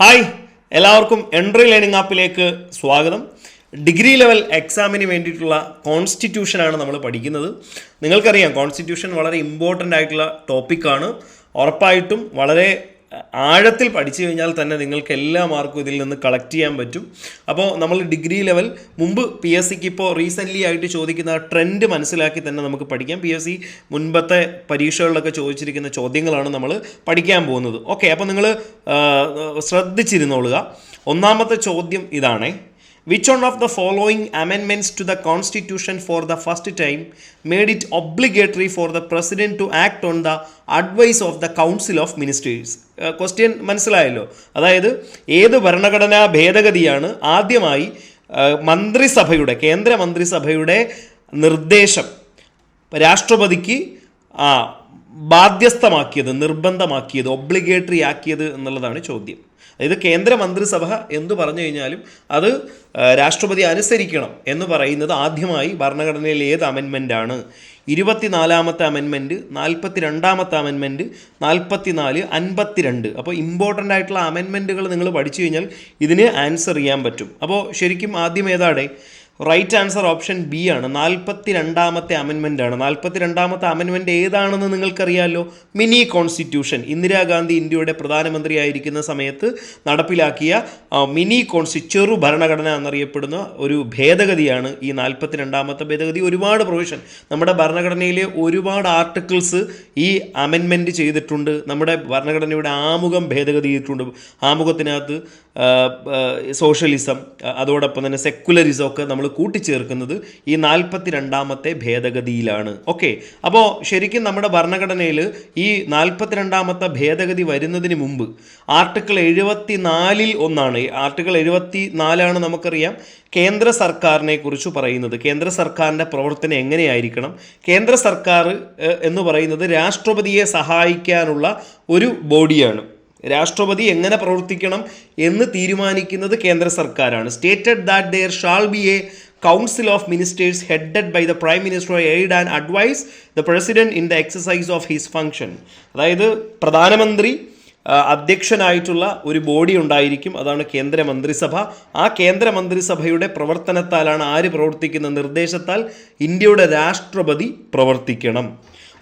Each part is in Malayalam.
ഹായ് എല്ലാവർക്കും എൻട്രി ലേണിംഗ് ആപ്പിലേക്ക് സ്വാഗതം. ഡിഗ്രി ലെവൽ എക്സാമിന് വേണ്ടിയിട്ടുള്ള കോൺസ്റ്റിറ്റ്യൂഷനാണ് നമ്മൾ പഠിക്കുന്നത്. നിങ്ങൾക്കറിയാം കോൺസ്റ്റിറ്റ്യൂഷൻ വളരെ ഇമ്പോർട്ടന്റ് ആയിട്ടുള്ള ടോപ്പിക്കാണ് ഉറപ്പായിട്ടും വളരെ ആഴത്തിൽ പഠിച്ചു കഴിഞ്ഞാൽ തന്നെ നിങ്ങൾക്ക് എല്ലാ മാർക്കും ഇതിൽ നിന്ന് കളക്ട് ചെയ്യാൻ പറ്റും. അപ്പോൾ നമ്മൾ ഡിഗ്രി ലെവൽ മുമ്പ് പി എസ് സിക്ക് ഇപ്പോൾ റീസെന്റ്ലി ആയിട്ട് ചോദിക്കുന്ന ട്രെൻഡ് മനസ്സിലാക്കി തന്നെ നമുക്ക് പഠിക്കാം. പി എസ് സി മുൻപത്തെ പരീക്ഷകളിലൊക്കെ ചോദിച്ചിരിക്കുന്ന ചോദ്യങ്ങളാണ് നമ്മൾ പഠിക്കാൻ പോകുന്നത്. ഓക്കെ അപ്പോൾ നിങ്ങൾ ശ്രദ്ധിച്ചിരുന്നോളുക. ഒന്നാമത്തെ ചോദ്യം ഇതാണേ. Which one of the following അമെൻമെന്റ്സ് to the constitution for the first time made it obligatory for the president to act on the advice of the council of ministers question മനസ്സിലായല്ലോ. അതായത് ഏത് ഭരണഘടനാ ഭേദഗതിയാണ് ആദ്യമായി മന്ത്രിസഭയുടെ കേന്ദ്ര മന്ത്രിസഭയുടെ നിർദ്ദേശം രാഷ്ട്രപതിക്ക് ബാധ്യസ്ഥമാക്കിയത് നിർബന്ധമാക്കിയത് ഒബ്ലിഗേറ്ററി ആക്കിയത് എന്നുള്ളതാണ് ചോദ്യം. അതായത് കേന്ദ്ര മന്ത്രിസഭ എന്തു പറഞ്ഞു കഴിഞ്ഞാലും അത് രാഷ്ട്രപതി അനുസരിക്കണം എന്ന് പറയുന്നത് ആദ്യമായി ഭരണഘടനയിൽ ഏത് അമെൻമെന്റ് ആണ്? ഇരുപത്തിനാലാമത്തെ അമെൻമെന്റ് നാൽപ്പത്തി രണ്ടാമത്തെ അമെൻമെന്റ് നാൽപ്പത്തി നാല് അൻപത്തിരണ്ട്. അപ്പോൾ ഇമ്പോർട്ടന്റ് ആയിട്ടുള്ള അമെൻമെന്റുകൾ നിങ്ങൾ പഠിച്ചു കഴിഞ്ഞാൽ ഇതിന് ആൻസർ ചെയ്യാൻ പറ്റും. അപ്പോൾ ശരിക്കും ആദ്യം ഏതാടെ റൈറ്റ് ആൻസർ ഓപ്ഷൻ ബി ആണ്. നാൽപ്പത്തി രണ്ടാമത്തെ അമെൻമെന്റ് ആണ്. നാൽപ്പത്തി രണ്ടാമത്തെ അമെൻമെന്റ് ഏതാണെന്ന് നിങ്ങൾക്കറിയാമല്ലോ മിനി കോൺസ്റ്റിറ്റ്യൂഷൻ ഇന്ദിരാഗാന്ധി ഇന്ത്യയുടെ പ്രധാനമന്ത്രിയായിരിക്കുന്ന സമയത്ത് നടപ്പിലാക്കിയ മിനി കോൺസ്റ്റി ചെറു ഭരണഘടന എന്നറിയപ്പെടുന്ന ഒരു ഭേദഗതിയാണ് ഈ നാൽപ്പത്തി രണ്ടാമത്തെ ഭേദഗതി. ഒരുപാട് പ്രൊവിഷൻ നമ്മുടെ ഭരണഘടനയിലെ ഒരുപാട് ആർട്ടിക്കിൾസ് ഈ അമെൻമെന്റ് ചെയ്തിട്ടുണ്ട്. നമ്മുടെ ഭരണഘടനയുടെ ആമുഖം ഭേദഗതി ചെയ്തിട്ടുണ്ട്. ആമുഖത്തിനകത്ത് സോഷ്യലിസം അതോടൊപ്പം തന്നെ സെക്കുലറിസം ഒക്കെ നമ്മൾ കൂട്ടിച്ചേർക്കുന്നത് ഈ നാൽപ്പത്തി രണ്ടാമത്തെ ഭേദഗതിയിലാണ്. ഓക്കെ അപ്പോൾ ശരിക്കും നമ്മുടെ ഭരണഘടനയിൽ ഈ നാൽപ്പത്തി രണ്ടാമത്തെ ഭേദഗതി വരുന്നതിന് മുമ്പ് ആർട്ടിക്കിൾ എഴുപത്തി നാലിൽ ഒന്നാണ്. ആർട്ടിക്കിൾ എഴുപത്തി നാലാണ് നമുക്കറിയാം കേന്ദ്ര സർക്കാരിനെ കുറിച്ച് പറയുന്നത്. കേന്ദ്ര സർക്കാരിന്റെ പ്രവർത്തനം എങ്ങനെയായിരിക്കണം? കേന്ദ്ര സർക്കാർ എന്ന് പറയുന്നത് രാഷ്ട്രപതിയെ സഹായിക്കാനുള്ള ഒരു ബോഡിയാണ്. രാഷ്ട്രപതി എങ്ങനെ പ്രവർത്തിക്കണം എന്ന് തീരുമാനിക്കുന്നത് കേന്ദ്ര സർക്കാരാണ്. Stated that there shall be a council of ministers headed by the prime minister aid and advise the president in the exercise of his function അതായത് പ്രധാനമന്ത്രി അധ്യക്ഷനായിട്ടുള്ള ഒരു ബോഡി ഉണ്ടായിരിക്കും. അതാണ് കേന്ദ്ര മന്ത്രിസഭ. ആ കേന്ദ്ര മന്ത്രിസഭയുടെ പ്രവർത്തനത്താലാണ് ആര് പ്രവർത്തിക്കുന്ന നിർദ്ദേശത്താൽ ഇന്ത്യയുടെ രാഷ്ട്രപതി പ്രവർത്തിക്കണം.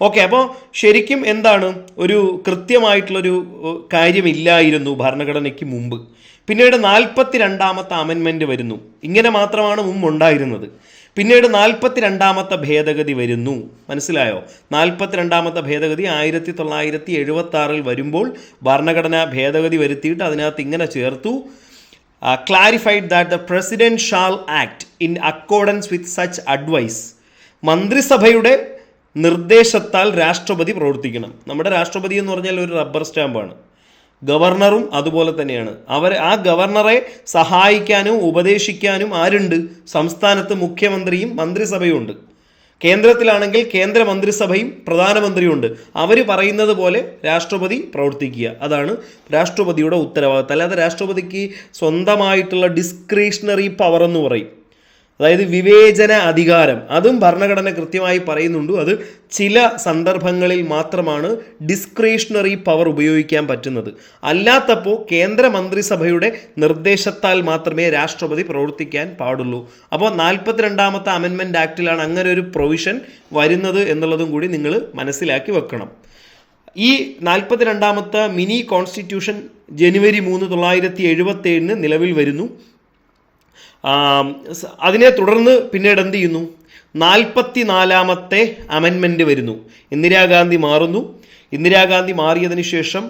ഓക്കെ അപ്പോൾ ശരിക്കും എന്താണ്? ഒരു കൃത്യമായിട്ടുള്ളൊരു കാര്യമില്ലായിരുന്നു ഭരണഘടനയ്ക്ക് മുമ്പ്. പിന്നീട് നാൽപ്പത്തി രണ്ടാമത്തെ അമെൻമെന്റ് വരുന്നു. ഇങ്ങനെ മാത്രമാണ് മുമ്പ് ഉണ്ടായിരുന്നത്. പിന്നീട് നാൽപ്പത്തി രണ്ടാമത്തെ ഭേദഗതി വരുന്നു. മനസ്സിലായോ? നാൽപ്പത്തി രണ്ടാമത്തെ ഭേദഗതി ആയിരത്തി തൊള്ളായിരത്തി എഴുപത്തി ആറിൽ വരുമ്പോൾ ഭരണഘടന ഭേദഗതി വരുത്തിയിട്ട് അതിനകത്ത് ഇങ്ങനെ ചേർത്തു. Clarified that the presidential act in accordance with such advice മന്ത്രിസഭയുടെ നിർദ്ദേശത്താൽ രാഷ്ട്രപതി പ്രവർത്തിക്കണം. നമ്മുടെ രാഷ്ട്രപതി എന്ന് പറഞ്ഞാൽ ഒരു റബ്ബർ സ്റ്റാമ്പാണ്. ഗവർണറും അതുപോലെ തന്നെയാണ്. അവർ ആ ഗവർണറെ സഹായിക്കാനും ഉപദേശിക്കാനും ആരുണ്ട്? സംസ്ഥാനത്ത് മുഖ്യമന്ത്രിയും മന്ത്രിസഭയും ഉണ്ട് കേന്ദ്രത്തിലാണെങ്കിൽ കേന്ദ്ര മന്ത്രിസഭയും പ്രധാനമന്ത്രിയും ഉണ്ട് അവർ പറയുന്നത് പോലെ രാഷ്ട്രപതി പ്രവർത്തിക്കുക. അതാണ് രാഷ്ട്രപതിയുടെ ഉത്തരവാദിത്തം. അല്ലാതെ രാഷ്ട്രപതിക്ക് സ്വന്തമായിട്ടുള്ള ഡിസ്ക്രിഷണറി പവർ എന്ന് പറയും. അതായത് വിവേചന അധികാരം. അതും ഭരണഘടന കൃത്യമായി പറയുന്നുണ്ട്. അത് ചില സന്ദർഭങ്ങളിൽ മാത്രമാണ് ഡിസ്ക്രിഷണറി പവർ ഉപയോഗിക്കാൻ പറ്റുന്നത്. അല്ലാത്തപ്പോൾ കേന്ദ്ര മന്ത്രിസഭയുടെ നിർദ്ദേശത്താൽ മാത്രമേ രാഷ്ട്രപതി പ്രവർത്തിക്കാൻ പാടുള്ളൂ. അപ്പോൾ നാൽപ്പത്തിരണ്ടാമത്തെ അമെൻമെന്റ് ആക്ടിലാണ് അങ്ങനെ ഒരു പ്രൊവിഷൻ വരുന്നത് എന്നുള്ളതും കൂടി നിങ്ങൾ മനസ്സിലാക്കി വെക്കണം. ഈ നാൽപ്പത്തിരണ്ടാമത്തെ മിനി കോൺസ്റ്റിറ്റ്യൂഷൻ ജനുവരി മൂന്ന് തൊള്ളായിരത്തി എഴുപത്തി ഏഴിന് നിലവിൽ വരുന്നു. അതിനെ തുടർന്ന് പിന്നീട് എന്ത് ചെയ്യുന്നു? നാൽപ്പത്തി നാലാമത്തെ അമെൻമെന്റ് വരുന്നു. ഇന്ദിരാഗാന്ധി മാറുന്നു. ഇന്ദിരാഗാന്ധി മാറിയതിന് ശേഷം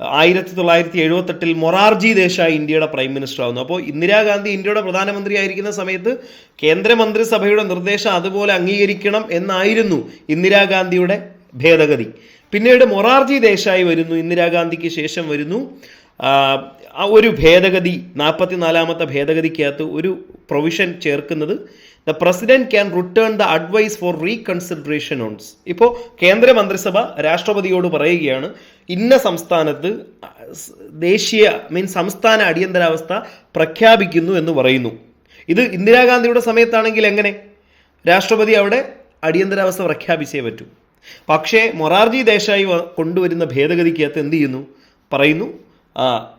ആയിരത്തി തൊള്ളായിരത്തി എഴുപത്തെട്ടിൽ മൊറാർജി ദേശായി ഇന്ത്യയുടെ പ്രൈം മിനിസ്റ്റർ ആവുന്നു. അപ്പോൾ ഇന്ദിരാഗാന്ധി ഇന്ത്യയുടെ പ്രധാനമന്ത്രി ആയിരിക്കുന്ന സമയത്ത് കേന്ദ്രമന്ത്രിസഭയുടെ നിർദ്ദേശം അതുപോലെ അംഗീകരിക്കണം എന്നായിരുന്നു ഇന്ദിരാഗാന്ധിയുടെ ഭേദഗതി. പിന്നീട് മൊറാർജി ദേശായി വരുന്നു. ഇന്ദിരാഗാന്ധിക്ക് ശേഷം വരുന്നു. ആ, ഒരു ഭേദഗതി നാൽപ്പത്തിനാലാമത്തെ ഭേദഗതിക്കകത്ത് ഒരു പ്രൊവിഷൻ ചേർക്കുന്നത് the president can return the advice for reconsideration once ഇപ്പോൾ കേന്ദ്രമന്ത്രിസഭ രാഷ്ട്രപതിയോട് പറയുകയാണ് ഇന്ന സംസ്ഥാനത്ത് ദേശീയ മീൻ സംസ്ഥാന അടിയന്തരാവസ്ഥ പ്രഖ്യാപിക്കുന്നു എന്ന് പറയുന്നു. ഇത് ഇന്ദിരാഗാന്ധിയുടെ സമയത്താണെങ്കിൽ എങ്ങനെ? രാഷ്ട്രപതി അവിടെ അടിയന്തരാവസ്ഥ പ്രഖ്യാപിച്ചേ പറ്റൂ. പക്ഷേ മൊറാർജി ദേശായി കൊണ്ടുവരുന്ന ഭേദഗതിക്കകത്ത് എന്ത് ചെയ്യുന്നു? പറയുന്നു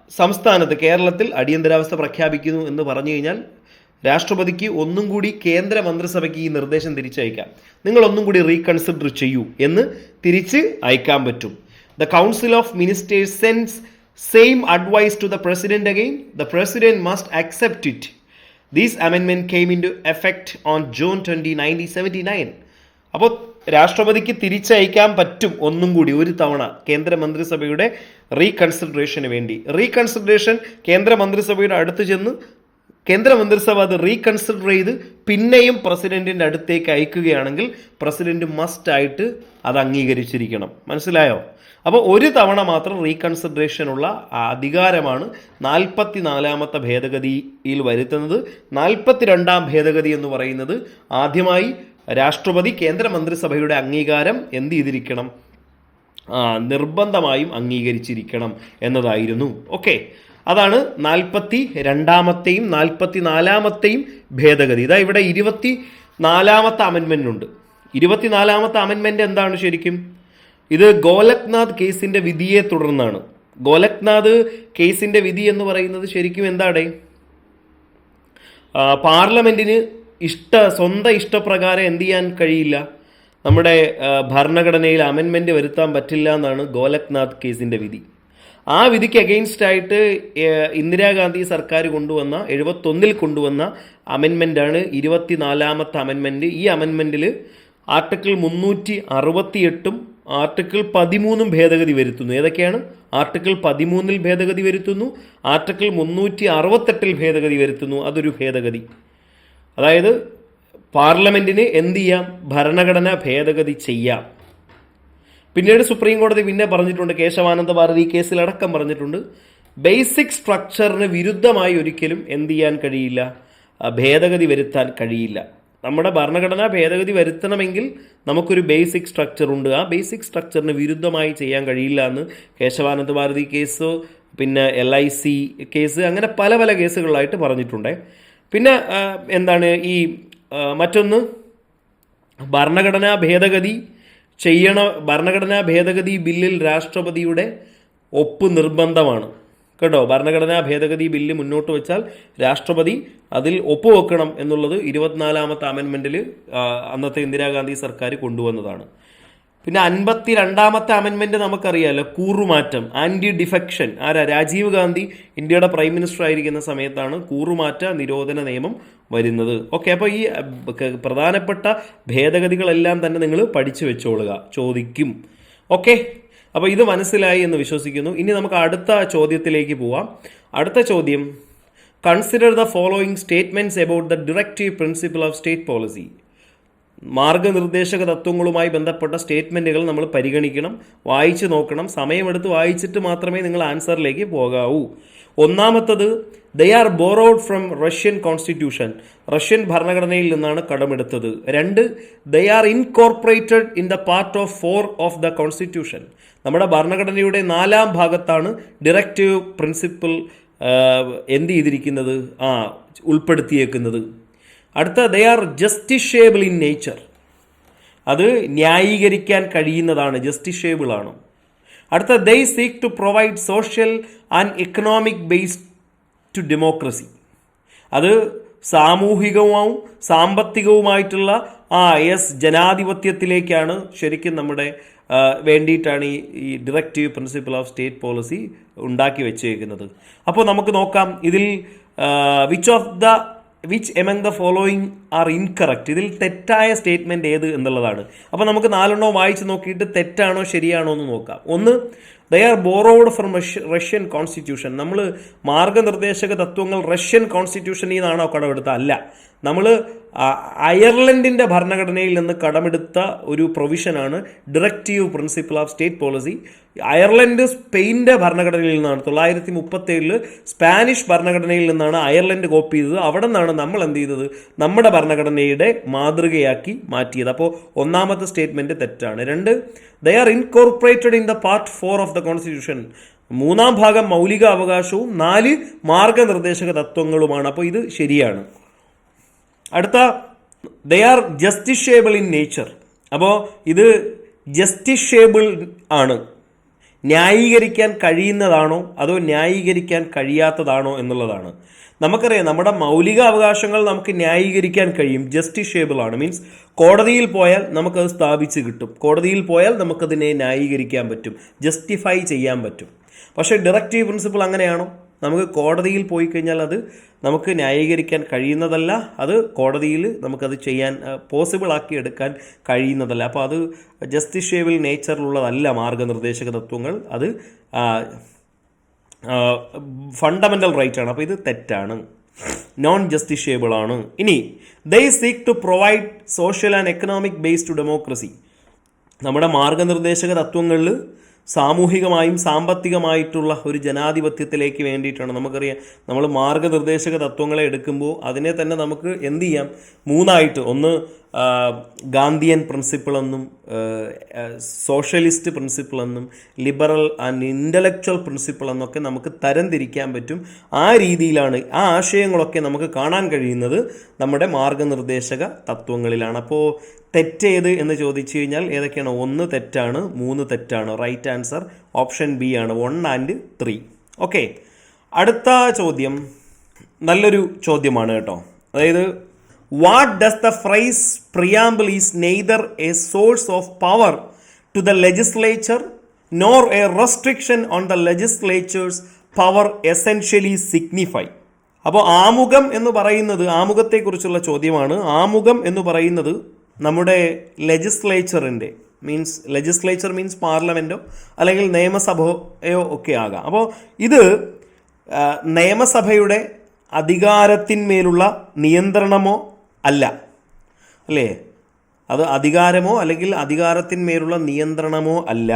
സംസ്ഥാനത്ത് കേരളത്തിൽ അടിയന്തരാവസ്ഥ പ്രഖ്യാപിക്കുന്നു എന്ന് പറഞ്ഞു കഴിഞ്ഞാൽ രാഷ്ട്രപതിക്ക് ഒന്നും കൂടി കേന്ദ്ര മന്ത്രിസഭയ്ക്ക് ഈ നിർദ്ദേശം തിരിച്ചയക്കാം. നിങ്ങൾ ഒന്നും കൂടി റീകൺസിഡർ ചെയ്യൂ എന്ന് തിരിച്ച് അയക്കാൻ പറ്റും. The council of ministers sends same advice to the president again the president must accept it these അമെൻമെന്റ് came into effect on June twenty nineteen seventy nine അപ്പോൾ രാഷ്ട്രപതിക്ക് തിരിച്ചയക്കാൻ പറ്റും ഒന്നും കൂടി ഒരു തവണ കേന്ദ്രമന്ത്രിസഭയുടെ റീകൺസിഡറേഷന് വേണ്ടി. റീകൺസിഡറേഷൻ കേന്ദ്രമന്ത്രിസഭയുടെ അടുത്ത് ചെന്ന് കേന്ദ്രമന്ത്രിസഭ അത് റീകൺസിഡർ ചെയ്ത് പിന്നെയും പ്രസിഡന്റിന്റെ അടുത്തേക്ക് അയക്കുകയാണെങ്കിൽ പ്രസിഡന്റ് മസ്റ്റ് ആയിട്ട് അത് അംഗീകരിച്ചിരിക്കണം. മനസ്സിലായോ? അപ്പോൾ ഒരു തവണ മാത്രം റീകൺസിഡറേഷനുള്ള അധികാരമാണ് നാൽപ്പത്തി നാലാമത്തെ ഭേദഗതിയിൽ വരുത്തുന്നത്. നാൽപ്പത്തി രണ്ടാം ഭേദഗതി എന്ന് പറയുന്നത് ആദ്യമായി രാഷ്ട്രപതി കേന്ദ്രമന്ത്രിസഭയുടെ അംഗീകാരം എന്ത് ചെയ്തിരിക്കണം? നിർബന്ധമായും അംഗീകരിച്ചിരിക്കണം എന്നതായിരുന്നു. ഓക്കെ. അതാണ് നാൽപ്പത്തി രണ്ടാമത്തെയും നാൽപ്പത്തി നാലാമത്തെയും ഭേദഗതി. ഇതാ ഇവിടെ ഇരുപത്തി നാലാമത്തെ അമെൻമെന്റ് ഉണ്ട്. ഇരുപത്തിനാലാമത്തെ അമെൻമെന്റ് എന്താണ് ശരിക്കും? ഇത് ഗോലക്നാഥ് കേസിന്റെ വിധിയെ തുടർന്നാണ്. ഗോലക്നാഥ് കേസിന്റെ വിധി എന്ന് പറയുന്നത് ശരിക്കും എന്താണ്? പാർലമെന്റിന് ഇഷ്ട സ്വന്തം ഇഷ്ടപ്രകാരം എന്ത് ചെയ്യാൻ കഴിയില്ല. നമ്മുടെ ഭരണഘടനയിൽ അമെൻമെന്റ് വരുത്താൻ പറ്റില്ല എന്നാണ് ഗോലക്നാഥ് കേസിന്റെ വിധി. ആ വിധിക്ക് അഗെയിൻസ്റ്റ് ആയിട്ട് ഇന്ദിരാഗാന്ധി സർക്കാർ കൊണ്ടുവന്ന എഴുപത്തൊന്നിൽ കൊണ്ടുവന്ന അമെൻമെന്റാണ് ഇരുപത്തിനാലാമത്തെ അമെൻമെന്റ് ഈ അമെൻമെന്റിൽ ആർട്ടിക്കിൾ മുന്നൂറ്റി അറുപത്തി എട്ടും ആർട്ടിക്കിൾ പതിമൂന്നും ഭേദഗതി വരുത്തുന്നു. ഏതൊക്കെയാണ്? ആർട്ടിക്കിൾ പതിമൂന്നിൽ ഭേദഗതി വരുത്തുന്നു ആർട്ടിക്കിൾ മുന്നൂറ്റി അറുപത്തെട്ടിൽ ഭേദഗതി വരുത്തുന്നു. അതൊരു ഭേദഗതി. അതായത് പാർലമെന്റിന് എന്ത് ചെയ്യാം? ഭരണഘടന ഭേദഗതി ചെയ്യാം. പിന്നീട് സുപ്രീം കോടതി പിന്നെ പറഞ്ഞിട്ടുണ്ട് കേശവാനന്ദ ഭാരതി കേസിലടക്കം പറഞ്ഞിട്ടുണ്ട്. ബേസിക് സ്ട്രക്ചറിന് വിരുദ്ധമായി ഒരിക്കലും എന്ത് ചെയ്യാൻ കഴിയില്ല? ഭേദഗതി വരുത്താൻ കഴിയില്ല. നമ്മുടെ ഭരണഘടന ഭേദഗതി വരുത്തണമെങ്കിൽ നമുക്കൊരു ബേസിക് സ്ട്രക്ചർ ഉണ്ട്. ആ ബേസിക് സ്ട്രക്ചറിന് വിരുദ്ധമായി ചെയ്യാൻ കഴിയില്ല എന്ന് കേശവാനന്ദ ഭാരതി കേസ് പിന്നെ എൽ ഐ സി കേസ് അങ്ങനെ പല പല കേസുകളിലായിട്ട് പറഞ്ഞിട്ടുണ്ട്. പിന്നെ എന്താണ് ഈ മറ്റൊന്ന്? ഭരണഘടനാ ഭേദഗതി ചെയ്യണ ഭരണഘടനാ ഭേദഗതി ബില്ലിൽ രാഷ്ട്രപതിയുടെ ഒപ്പ് നിർബന്ധമാണ്. കേട്ടോ? ഭരണഘടനാ ഭേദഗതി ബില്ല് മുന്നോട്ട് വെച്ചാൽ രാഷ്ട്രപതി അതിൽ ഒപ്പുവെക്കണം എന്നുള്ളത് ഇരുപത്തിനാലാമത്തെ അമെൻമെന്റിൽ അന്നത്തെ ഇന്ദിരാഗാന്ധി സർക്കാർ കൊണ്ടുവന്നതാണ്. പിന്നെ അൻപത്തി രണ്ടാമത്തെ അമെൻമെന്റ് നമുക്കറിയാലോ കൂറുമാറ്റം ആന്റി ഡിഫെക്ഷൻ ആരാ? രാജീവ് ഗാന്ധി ഇന്ത്യയുടെ പ്രൈം മിനിസ്റ്റർ ആയിരിക്കുന്ന സമയത്താണ് കൂറുമാറ്റ നിരോധന നിയമം വരുന്നത്. ഓക്കെ അപ്പോൾ ഈ പ്രധാനപ്പെട്ട ഭേദഗതികളെല്ലാം തന്നെ നിങ്ങൾ പഠിച്ചു വെച്ചോളുക ചോദിക്കും. ഓക്കെ അപ്പോൾ ഇത് മനസ്സിലായി എന്ന് വിശ്വസിക്കുന്നു. ഇനി നമുക്ക് അടുത്ത ചോദ്യത്തിലേക്ക് പോവാം. അടുത്ത ചോദ്യം consider the following statements about the directive principle of state policy മാർഗനിർദ്ദേശക തത്വങ്ങളുമായി ബന്ധപ്പെട്ട സ്റ്റേറ്റ്മെന്റുകൾ നമ്മൾ പരിഗണിക്കണം വായിച്ചു നോക്കണം സമയമെടുത്ത് വായിച്ചിട്ട് മാത്രമേ നിങ്ങൾ ആൻസറിലേക്ക് പോകാവൂ. ഒന്നാമത്തത് they are borrowed from Russian constitution Russian ഭരണഘടനയിൽ നിന്നാണ് കടമെടുത്തത്. രണ്ട് they are incorporated in the part of four of the constitution നമ്മുടെ ഭരണഘടനയുടെ നാലാം ഭാഗത്താണ് ഡിറക്റ്റീവ് പ്രിൻസിപ്പിൾ എന്ത് ചെയ്തിരിക്കുന്നത്? ആ ഉൾപ്പെടുത്തിയേക്കുന്നത്. അടുത്ത they are justiciable in nature അത് ന്യായീകരിക്കാൻ കഴിയുന്നതാണ് ജസ്റ്റിഷേബിൾ ആണ്. അടുത്ത they seek to provide social and economic based to democracy അത് സാമൂഹികവും സാമ്പത്തികവുമായിട്ടുള്ള ആ എസ് ജനാധിപത്യത്തിലേക്കാണ് ശരിക്കും നമ്മുടെ വേണ്ടിയിട്ടാണ് ഈ ഈ directive principle of state policy ഉണ്ടാക്കി വെച്ചേക്കുന്നത്. അപ്പോൾ നമുക്ക് നോക്കാം ഇതിൽ which of the which among the following are incorrect ഇതിൽ തെറ്റായ സ്റ്റേറ്റ്മെന്റ് ഏത് എന്നുള്ളതാണ്. അപ്പോൾ നമുക്ക് നാലെണ്ണോ വായിച്ച് നോക്കിയിട്ട് തെറ്റാണോ ശരിയാണോ എന്ന് നോക്കാം. ഒന്ന് they are borrowed from Russian constitution നമ്മൾ മാർഗനിർദ്ദേശക തത്വങ്ങൾ റഷ്യൻ കോൺസ്റ്റിറ്റ്യൂഷനിൽ നിന്നാണോ കടമെടുത്ത അല്ല. നമ്മൾ അയർലൻഡിന്റെ ഭരണഘടനയിൽ നിന്ന് കടമെടുത്ത ഒരു പ്രൊവിഷനാണ് directive principle of state policy Ireland സ്പെയിന്റെ ഭരണഘടനയിൽ നിന്നാണ് തൊള്ളായിരത്തി മുപ്പത്തേഴിൽ സ്പാനിഷ് ഭരണഘടനയിൽ നിന്നാണ് അയർലൻഡ് കോപ്പി ചെയ്തത്. അവിടെ നിന്നാണ് നമ്മൾ എന്ത് ചെയ്തത്? നമ്മുടെ ഭരണഘടനയുടെ മാതൃകയാക്കി മാറ്റിയത്. അപ്പോൾ ഒന്നാമത്തെ സ്റ്റേറ്റ്മെന്റ് തെറ്റാണ്. രണ്ട് they are incorporated in the part four of the constitution മൂന്നാം ഭാഗം മൗലിക അവകാശവും നാല് മാർഗനിർദ്ദേശക തത്വങ്ങളുമാണ്. അപ്പോൾ ഇത് ശരിയാണ്. അടുത്ത they are justiciable in nature അപ്പോൾ ഇത് ജസ്റ്റിഷേബിൾ ആണ്. ന്യായീകരിക്കാൻ കഴിയുന്നതാണോ? അതോ ന്യായീകരിക്കാൻ കഴിയാത്തതാണോ എന്നുള്ളതാണ്. നമുക്കറിയാം നമ്മുടെ മൗലിക അവകാശങ്ങൾ നമുക്ക് ന്യായീകരിക്കാൻ കഴിയും. ജസ്റ്റിഷേബിൾ ആണ്. മീൻസ് കോടതിയിൽ പോയാൽ നമുക്കത് സ്ഥാപിച്ച് കിട്ടും. കോടതിയിൽ പോയാൽ നമുക്കതിനെ ന്യായീകരിക്കാൻ പറ്റും. ജസ്റ്റിഫൈ ചെയ്യാൻ പറ്റും. പക്ഷേ ഡയറക്റ്റീവ് പ്രിൻസിപ്പിൾ അങ്ങനെയാണോ? നമുക്ക് കോടതിയിൽ പോയി കഴിഞ്ഞാൽ അത് നമുക്ക് ന്യായീകരിക്കാൻ കഴിയുന്നതല്ല. അത് കോടതിയിൽ നമുക്കത് ചെയ്യാൻ പോസിബിൾ ആക്കി എടുക്കാൻ കഴിയുന്നതല്ല. അപ്പോൾ അത് ജസ്റ്റിഷ്യബിൾ നേച്ചറിലുള്ളതല്ല മാർഗനിർദ്ദേശക തത്വങ്ങൾ. അത് ഫണ്ടമെന്റൽ റൈറ്റ് ആണ്. അപ്പോൾ ഇത് തെറ്റാണ്. നോൺ ജസ്റ്റിഷ്യബിൾ ആണ്. ഇനി they seek to provide social and economic based democracy നമ്മുടെ മാർഗനിർദ്ദേശക തത്വങ്ങളിൽ സാമൂഹികമായും സാമ്പത്തികമായിട്ടുള്ള ഒരു ജനാധിപത്യത്തിലേക്ക് വേണ്ടിയിട്ടാണ്. നമുക്കറിയാം നമ്മൾ മാർഗനിർദ്ദേശക തത്വങ്ങളെ എടുക്കുമ്പോൾ അതിനെ തന്നെ നമുക്ക് എന്ത് ചെയ്യാം? മൂന്നായിട്ട് ഒന്ന് ഗാന്ധിയൻ ആ, സോഷ്യലിസ്റ്റ് പ്രിൻസിപ്പിളെന്നും ലിബറൽ ആൻഡ് ഇന്റലക്ച്വൽ പ്രിൻസിപ്പിൾ എന്നൊക്കെ നമുക്ക് തരംതിരിക്കാൻ പറ്റും. ആ രീതിയിലാണ് ആ ആശയങ്ങളൊക്കെ നമുക്ക് കാണാൻ കഴിയുന്നത് നമ്മുടെ മാർഗനിർദ്ദേശക തത്വങ്ങളിലാണ്. അപ്പോൾ തെറ്റേത് എന്ന് ചോദിച്ചു കഴിഞ്ഞാൽ ഏതൊക്കെയാണ്? ഒന്ന് തെറ്റാണ് മൂന്ന് തെറ്റാണ്. റൈറ്റ് ആൻസർ ഓപ്ഷൻ ബി ആണ്. One and three. ഓക്കെ. അടുത്ത ചോദ്യം. നല്ലൊരു ചോദ്യമാണ് കേട്ടോ. അതായത് what does the phrase preamble is neither a source of power to the legislature nor a restriction on the legislature's power essentially signify അപ്പോൾ ആമുഖം എന്ന് പറയുന്നത് ആമുഖത്തെക്കുറിച്ചുള്ള ചോദ്യമാണ്. ആമുഖം എന്ന് പറയുന്നത് നമ്മുടെ ലെജിസ്ലേച്ചറിന്റെ മീൻസ് ലെജിസ്ലേച്ചർ മീൻസ് പാർലമെന്റോ അല്ലെങ്കിൽ നിയമസഭയോ ഒക്കെ ആകാം. അപ്പോൾ ഇത് നിയമസഭയുടെ അധികാരത്തിന്മേലുള്ള നിയന്ത്രണമോ അല്ല. അല്ലേ? അത് അധികാരമോ അല്ലെങ്കിൽ അധികാരത്തിന്മേലുള്ള നിയന്ത്രണമോ അല്ല.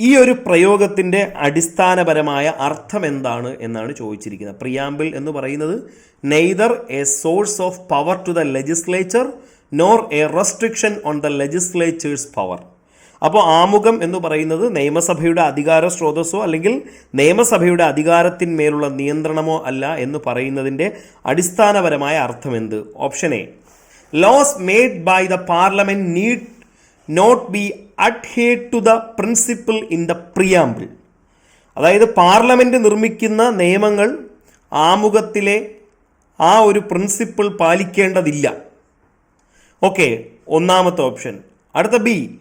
ഈ ഒരു പ്രയോഗത്തിന്റെ അടിസ്ഥാനപരമായ അർത്ഥം എന്താണ് എന്നാണ് ചോദിച്ചിരിക്കുന്നത്. പ്രിയാമ്പിൾ എന്ന് പറയുന്നത് neither a source of power to the legislature nor a restriction on the legislature's power അപ്പോൾ ആമുഖം എന്ന് പറയുന്നത് നിയമസഭയുടെ അധികാര സ്രോതസ്സോ അല്ലെങ്കിൽ നിയമസഭയുടെ അധികാരത്തിന്മേലുള്ള നിയന്ത്രണമോ അല്ല എന്ന് പറയുന്നതിന്റെ അടിസ്ഥാനപരമായ അർത്ഥം എന്ത്? Option A. Laws made by the parliament need not be അഡ്ഹേഡ് to the principle in the preamble അതായത് പാർലമെന്റ് നിർമ്മിക്കുന്ന നിയമങ്ങൾ ആമുഖത്തിലെ ആ ഒരു പ്രിൻസിപ്പിൾ പാലിക്കേണ്ടതില്ല. ഓക്കെ ഒന്നാമത്തെ ഓപ്ഷൻ. അടുത്ത B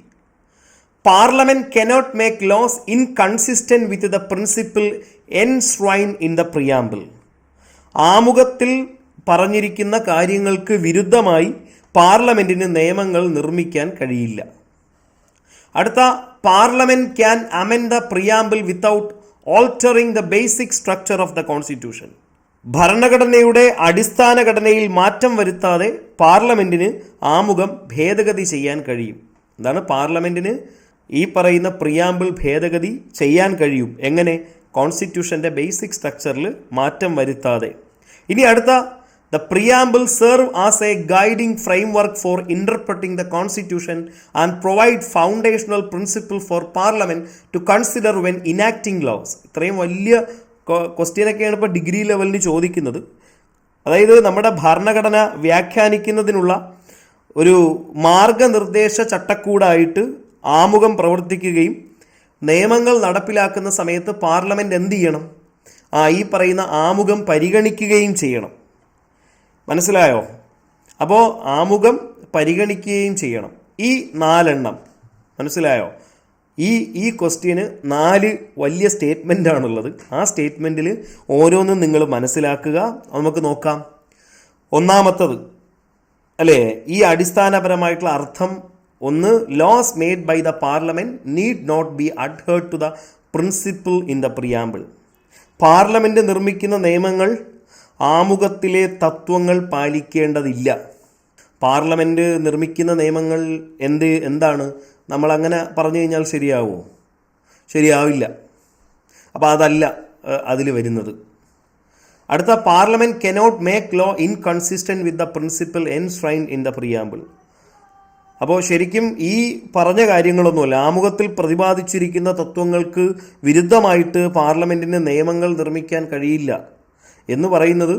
parliament cannot make laws inconsistent with the principle enshrined in the preamble ആമുഖത്തിൽ പറഞ്ഞിരിക്കുന്ന കാര്യങ്ങൾക്ക് വിരുദ്ധമായി പാർലമെന്റിന് നിയമങ്ങൾ നിർമ്മിക്കാൻ കഴിയില്ല. അടുത്ത parliament can amend the preamble without altering the basic structure of the constitution ഭരണഘടനയുടെ അടിസ്ഥാന ഘടനയിൽ മാറ്റം വരുത്താതെ പാർലമെന്റിന് ആമുഖം ഭേദഗതി ചെയ്യാൻ കഴിയും. എന്താണ് പാർലമെന്റിന് ഈ പറയുന്ന പ്രിയാമ്പിൾ ഭേദഗതി ചെയ്യാൻ കഴിയും. എങ്ങനെ? കോൺസ്റ്റിറ്റ്യൂഷന്റെ ബേസിക് സ്ട്രക്ചറിൽ മാറ്റം വരുത്താതെ. ഇനി അടുത്ത the preamble serve as a guiding framework for interpreting the constitution and provide foundational principle for parliament to consider when enacting laws ഇത്രയും വലിയ ക്വസ്റ്റ്യനൊക്കെയാണ് ഇപ്പോൾ ഡിഗ്രി ലെവലിന് ചോദിക്കുന്നത്. അതായത് നമ്മുടെ ഭരണഘടന വ്യാഖ്യാനിക്കുന്നതിനുള്ള ഒരു മാർഗനിർദ്ദേശ ചട്ടക്കൂടായിട്ട് ആമുഖം പ്രവർത്തിക്കുകയും നിയമങ്ങൾ നടപ്പിലാക്കുന്ന സമയത്ത് പാർലമെന്റ് എന്ത് ചെയ്യണം? ആ ഈ പറയുന്ന ആമുഖം പരിഗണിക്കുകയും ചെയ്യണം. മനസ്സിലായോ? അപ്പോൾ ആമുഖം പരിഗണിക്കുകയും ചെയ്യണം. ഈ നാലെണ്ണം. മനസ്സിലായോ? ഈ ഈ ക്വസ്റ്റ്യന് നാല് വലിയ സ്റ്റേറ്റ്മെന്റ് ആണുള്ളത്. ആ സ്റ്റേറ്റ്മെന്റിൽ ഓരോന്നും നിങ്ങൾ മനസ്സിലാക്കുക. നമുക്ക് നോക്കാം. ഒന്നാമത്തത് അല്ലേ? ഈ അടിസ്ഥാനപരമായിട്ടുള്ള അർത്ഥം ഒന്ന് laws made by the parliament need not be adhered to the principle in the preamble parliament നിർമ്മിക്കുന്ന നിയമങ്ങൾ ആമുഖത്തിലെ തത്വങ്ങൾ പാലിക്കേണ്ടതില്ല. പാർലമെന്റ് നിർമ്മിക്കുന്ന നിയമങ്ങൾ എന്ത് എന്താണ്? നമ്മൾ അങ്ങനെ പറഞ്ഞു കഴിഞ്ഞാൽ ശരിയാവുമോ ശരിയാവില്ല. അപ്പോൾ അതല്ല അതിൽ വരുന്നത്. അടുത്ത parliament cannot make law inconsistent with the principle enshrined in the preamble അപ്പോൾ ശരിക്കും ഈ പറഞ്ഞ കാര്യങ്ങളൊന്നുമല്ല. ആമുഖത്തിൽ പ്രതിപാദിച്ചിരിക്കുന്ന തത്വങ്ങൾക്ക് വിരുദ്ധമായിട്ട് പാർലമെന്റിന് നിയമങ്ങൾ നിർമ്മിക്കാൻ കഴിയില്ല എന്ന് പറയുന്നത്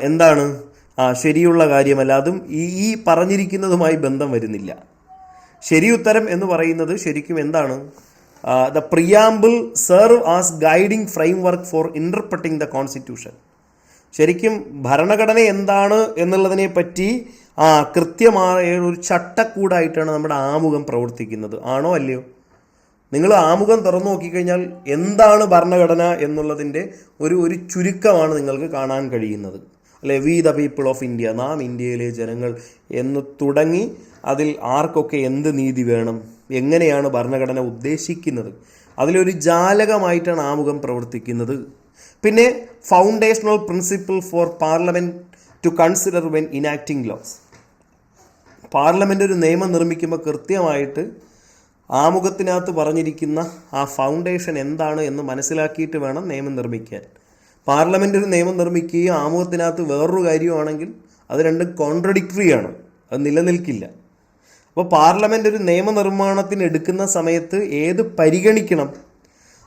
എന്താണ്? ശരിയുള്ള കാര്യമല്ല. അതും ഈ ഈ പറഞ്ഞിരിക്കുന്നതുമായി ബന്ധം വരുന്നില്ല. ശരി ഉത്തരം എന്ന് പറയുന്നത് ശരിക്കും എന്താണ്? The preamble serve as guiding framework for interpreting the constitution ശരിക്കും ഭരണഘടന എന്താണ് എന്നുള്ളതിനെ പറ്റി ആ കൃത്യമായ ഒരു ചട്ടക്കൂടായിട്ടാണ് നമ്മുടെ ആമുഖം പ്രവർത്തിക്കുന്നത്. ആണോ അല്ലയോ? നിങ്ങൾ ആമുഖം തുറന്നു നോക്കിക്കഴിഞ്ഞാൽ എന്താണ് ഭരണഘടന എന്നുള്ളതിന്റെ ഒരു ഒരു ചുരുക്കമാണ് നിങ്ങൾക്ക് കാണാൻ കഴിയുന്നത്. അല്ലെ? We the people of India നാം ഇന്ത്യയിലെ ജനങ്ങൾ എന്ന് തുടങ്ങി അതിൽ ആർക്കൊക്കെ എന്ത് നീതി വേണം എങ്ങനെയാണ് ഭരണഘടന ഉദ്ദേശിക്കുന്നത് അതിലൊരു ജാലകമായിട്ടാണ് ആമുഖം പ്രവർത്തിക്കുന്നത്. പിന്നെ foundational principle for parliament to consider when enacting laws parliament ഒരു നിയമം നിർമ്മിക്കുമ്പോൾ കൃത്യമായിട്ട് ആമുഖത്തിനകത്ത് പറഞ്ഞിരിക്കുന്ന ആ ഫൗണ്ടേഷൻ എന്താണ് എന്ന് മനസ്സിലാക്കിയിട്ട് വേണം നിയമം നിർമ്മിക്കാൻ. പാർലമെന്റ് ഒരു നിയമം നിർമ്മിക്കുകയും ആമുഖത്തിനകത്ത് വേറൊരു കാര്യമാണെങ്കിൽ അത് രണ്ടും കോൺട്രഡിക്ടറി ആണ്. അത് നിലനിൽക്കില്ല. അപ്പോൾ പാർലമെന്റ് ഒരു നിയമനിർമ്മാണത്തിന് എടുക്കുന്ന സമയത്ത് ഏത് പരിഗണിക്കണം?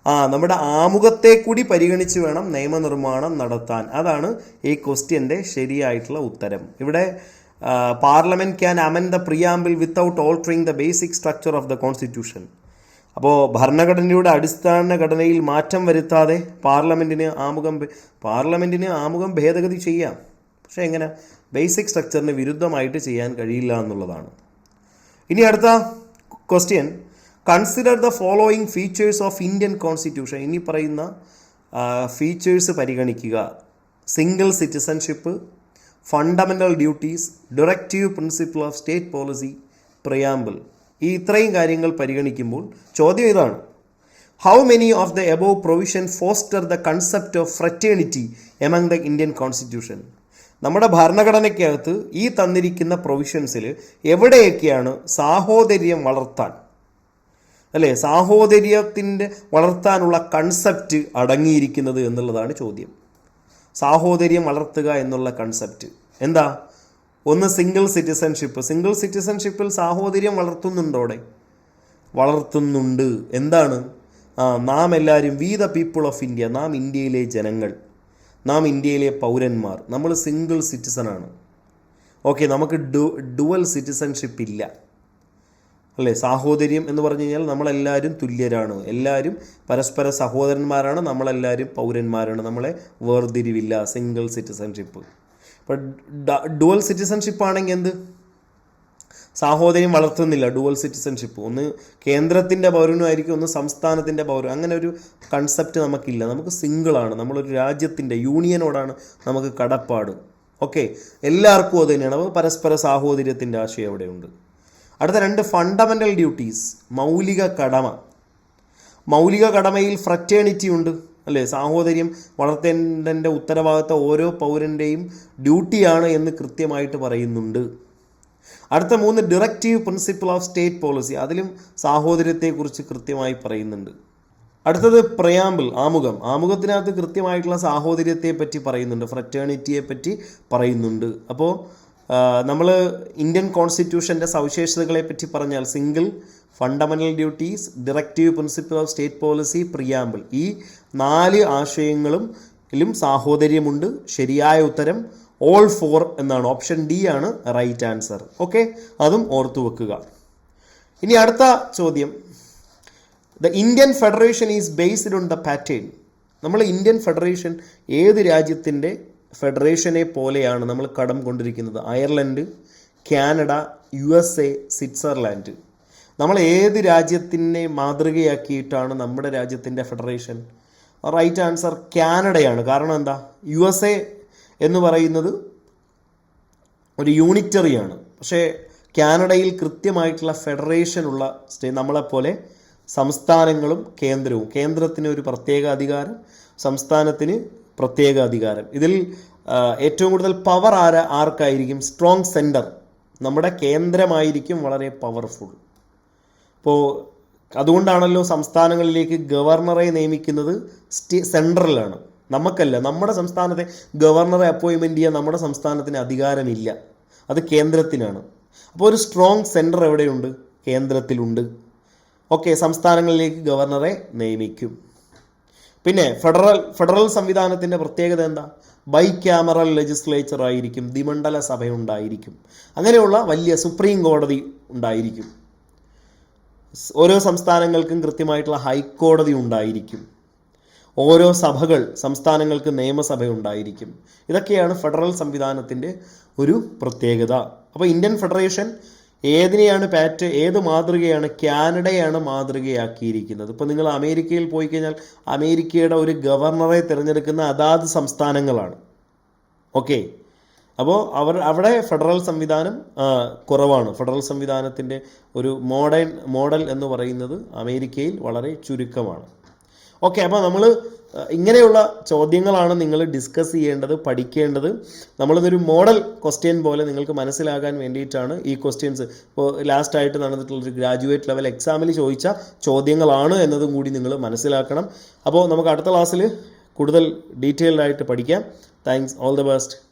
ആ നമ്മുടെ ആമുഖത്തെ കൂടി പരിഗണിച്ച് വേണം നിയമനിർമ്മാണം നടത്താൻ. അതാണ് ഈ ക്വസ്റ്റ്യന്റെ ശരിയായിട്ടുള്ള ഉത്തരം. ഇവിടെ parliament can amend the preamble without altering the basic structure of the constitution. അപ്പോൾ ഭരണഘടനയുടെ അടിസ്ഥാന ഘടനയിൽ മാറ്റം വരുത്താതെ പാർലമെന്റിന് ആമുഖം പാർലമെന്റിന് ആമുഖം ഭേദഗതി ചെയ്യാം. പക്ഷേ എങ്ങനെ? ബേസിക് സ്ട്രക്ചറിന് വിരുദ്ധമായിട്ട് ചെയ്യാൻ കഴിയില്ല എന്നുള്ളതാണ്. ഇനി അടുത്ത question consider the following features of Indian constitution ഇനി പറയുന്ന ഫീച്ചേഴ്സ് പരിഗണിക്കുക. Single citizenship fundamental duties directive principle of state policy preamble ഈ ഇത്രയും കാര്യങ്ങൾ പരിഗണിക്കുമ്പോൾ ചോദ്യം ഇതാണ്. How many of the above provision foster the concept of fraternity among the Indian constitution നമ്മുടെ ഭരണഘടനയ്ക്കകത്ത് ഈ തന്നിരിക്കുന്ന പ്രൊവിഷൻസിൽ എവിടെയൊക്കെയാണ് സാഹോദര്യം വളർത്താൻ? അല്ലേ? സാഹോദര്യത്തിന്റെ വളർത്താനുള്ള കൺസെപ്റ്റ് അടങ്ങിയിരിക്കുന്നത് എന്നുള്ളതാണ് ചോദ്യം. സാഹോദര്യം വളർത്തുക എന്നുള്ള കൺസെപ്റ്റ് എന്താ? ഒന്ന് സിംഗിൾ സിറ്റിസൺഷിപ്പ് സിംഗിൾ സിറ്റിസൺഷിപ്പിൽ സാഹോദര്യം വളർത്തുന്നുണ്ടോടെ? വളർത്തുന്നുണ്ട്. എന്താണ്? ആ നാം എല്ലാവരും we the people of India നാം ഇന്ത്യയിലെ ജനങ്ങൾ നാം ഇന്ത്യയിലെ പൗരന്മാർ. നമ്മൾ സിംഗിൾ സിറ്റിസൺ ആണ്. ഓക്കെ നമുക്ക് ഡു ഡുവൽ സിറ്റിസൺഷിപ്പ് ഇല്ല. അല്ലേ? സാഹോദര്യം എന്ന് പറഞ്ഞു കഴിഞ്ഞാൽ നമ്മളെല്ലാവരും തുല്യരാണ്. എല്ലാവരും പരസ്പര സഹോദരന്മാരാണ് നമ്മളെല്ലാവരും പൗരന്മാരാണ്. നമ്മളെ വേർതിരിവില്ല സിംഗിൾ സിറ്റിസൺഷിപ്പ് ഇപ്പം ഡുവൽ സിറ്റിസൺഷിപ്പ് ആണെങ്കിൽ എന്ത്? സാഹോദര്യം വളർത്തുന്നില്ല ഡുവൽ സിറ്റിസൺഷിപ്പ് ഒന്ന് കേന്ദ്രത്തിന്റെ പൗരനുമായിരിക്കും ഒന്ന് സംസ്ഥാനത്തിന്റെ പൗരൻ. അങ്ങനെ ഒരു കൺസെപ്റ്റ് നമുക്കില്ല. നമുക്ക് സിംഗിളാണ് നമ്മളൊരു രാജ്യത്തിന്റെ യൂണിയനോടാണ് നമുക്ക് കടപ്പാട്. ഓക്കെ എല്ലാവർക്കും അത് തന്നെയാണ്. അപ്പോൾ പരസ്പര സാഹോദര്യത്തിന്റെ ആശയം അവിടെയുണ്ട്. അടുത്ത രണ്ട് ഫണ്ടമെന്റൽ ഡ്യൂട്ടീസ് മൗലിക കടമ. മൗലിക കടമയിൽ ഫ്രറ്റേണിറ്റി ഉണ്ട് അല്ലേ? സാഹോദര്യം വളർത്തേണ്ടതിന്റെ ഉത്തരവാദിത്തം ഓരോ പൗരന്റെയും ഡ്യൂട്ടിയാണ് എന്ന് കൃത്യമായിട്ട് പറയുന്നുണ്ട്. അടുത്ത മൂന്ന് directive principle of state policy അതിലും സാഹോദര്യത്തെക്കുറിച്ച് കൃത്യമായി പറയുന്നുണ്ട്. അടുത്തത് പ്രയാമ്പിൾ ആമുഖം. ആമുഖത്തിനകത്ത് കൃത്യമായിട്ടുള്ള സാഹോദര്യത്തെ പറ്റി പറയുന്നുണ്ട് ഫ്രറ്റേണിറ്റിയെ പറ്റി പറയുന്നുണ്ട്. അപ്പോൾ നമ്മൾ ഇന്ത്യൻ കോൺസ്റ്റിറ്റ്യൂഷന്റെ സവിശേഷതകളെ പറ്റി പറഞ്ഞാൽ single fundamental duties directive principle of state policy preamble ഈ നാല് ആശയങ്ങളും ിലും സാഹോദര്യമുണ്ട് ശരിയായ ഉത്തരം ഓൾ ഫോർ എന്നാണ് ഓപ്ഷൻ ഡി ആണ് റൈറ്റ് ആൻസർ ഓക്കെ അതും ഓർത്തു വെക്കുക. ഇനി അടുത്ത ചോദ്യം. The Indian federation is based on the pattern നമ്മൾ ഇന്ത്യൻ ഫെഡറേഷൻ ഏത് രാജ്യത്തിന്റെ ഫെഡറേഷനെ പോലെയാണ് നമ്മൾ കടം കൊണ്ടിരിക്കുന്നത്. Ireland Canada U S A Switzerland. നമ്മൾ ഏത് രാജ്യത്തിനെ മാതൃകയാക്കിയിട്ടാണ് നമ്മുടെ രാജ്യത്തിന്റെ ഫെഡറേഷൻ? Right answer കാനഡയാണ്. കാരണം എന്താ? യു എസ് എ എന്ന് പറയുന്നത് ഒരു യൂണിറ്ററിയാണ്. പക്ഷേ കാനഡയിൽ കൃത്യമായിട്ടുള്ള ഫെഡറേഷൻ ഉള്ള സ്റ്റേ നമ്മളെപ്പോലെ സംസ്ഥാനങ്ങളും കേന്ദ്രവും. കേന്ദ്രത്തിന് ഒരു പ്രത്യേക അധികാരം സംസ്ഥാനത്തിന് പ്രത്യേക അധികാരം. ഇതിൽ ഏറ്റവും കൂടുതൽ പവർ ആര ആർക്കായിരിക്കും? സ്ട്രോങ് സെന്റർ നമ്മുടെ കേന്ദ്രമായിരിക്കും വളരെ പവർഫുൾ ഇപ്പോൾ അതുകൊണ്ടാണല്ലോ സംസ്ഥാനങ്ങളിലേക്ക് ഗവർണറെ നിയമിക്കുന്നത് സ്റ്റേ സെൻട്രലാണ് നമുക്കല്ല നമ്മുടെ സംസ്ഥാനത്തെ ഗവർണറെ അപ്പോയിൻമെന്റ് ചെയ്യാൻ നമ്മുടെ സംസ്ഥാനത്തിന് അധികാരമില്ല. അത് കേന്ദ്രത്തിനാണ്. അപ്പോൾ ഒരു സ്ട്രോങ് സെന്റർ എവിടെയുണ്ട്? കേന്ദ്രത്തിലുണ്ട്. ഓക്കെ സംസ്ഥാനങ്ങളിലേക്ക് ഗവർണറെ നിയമിക്കും. പിന്നെ ഫെഡറൽ ഫെഡറൽ സംവിധാനത്തിന്റെ പ്രത്യേകത എന്താ? ബൈ ക്യാമറൽ ലെജിസ്ലേച്ചർ ആയിരിക്കും ദ്വിമണ്ഡല സഭ ഉണ്ടായിരിക്കും അങ്ങനെയുള്ള വലിയ സുപ്രീം കോടതി ഉണ്ടായിരിക്കും. ഓരോ സംസ്ഥാനങ്ങൾക്കും കൃത്യമായിട്ടുള്ള ഹൈക്കോടതി ഉണ്ടായിരിക്കും. ഓരോ സഭകൾ സംസ്ഥാനങ്ങൾക്ക് നിയമസഭ ഉണ്ടായിരിക്കും. ഇതൊക്കെയാണ് ഫെഡറൽ സംവിധാനത്തിന്റെ ഒരു പ്രത്യേകത. അപ്പോൾ ഇന്ത്യൻ ഫെഡറേഷൻ ഏതിനെയാണ് പാറ്റ് ഏത് മാതൃകയാണ് കാനഡയാണ് മാതൃകയാക്കിയിരിക്കുന്നത്? ഇപ്പോൾ നിങ്ങൾ അമേരിക്കയിൽ പോയി കഴിഞ്ഞാൽ അമേരിക്കയുടെ ഒരു ഗവർണറെ തിരഞ്ഞെടുക്കുന്ന അതാത് സംസ്ഥാനങ്ങളാണ്. ഓക്കെ. അപ്പോൾ അവർ അവിടെ ഫെഡറൽ സംവിധാനം കുറവാണ്. ഫെഡറൽ സംവിധാനത്തിന്റെ ഒരു മോഡേൺ മോഡൽ എന്ന് പറയുന്നത് അമേരിക്കയിൽ വളരെ ചുരുക്കമാണ്. ഓക്കെ അപ്പോൾ നമ്മൾ ഇങ്ങനെയുള്ള ചോദ്യങ്ങളാണ് നിങ്ങൾ ഡിസ്കസ് ചെയ്യേണ്ടത് പഠിക്കേണ്ടത്. നമ്മളിതൊരു മോഡൽ ക്വസ്റ്റ്യൻ പോലെ നിങ്ങൾക്ക് മനസ്സിലാകാൻ വേണ്ടിയിട്ടാണ് ഈ ക്വസ്റ്റ്യൻസ് ഇപ്പോൾ ലാസ്റ്റായിട്ട് നടന്നിട്ടുള്ളൊരു ഗ്രാജുവേറ്റ് ലെവൽ എക്സാമിൽ ചോദിച്ച ചോദ്യങ്ങളാണ് എന്നതും കൂടി നിങ്ങൾ മനസ്സിലാക്കണം. അപ്പോൾ നമുക്ക് അടുത്ത ക്ലാസ്സിൽ കൂടുതൽ ഡീറ്റെയിൽഡ് ആയിട്ട് പഠിക്കാം. Thanks all the best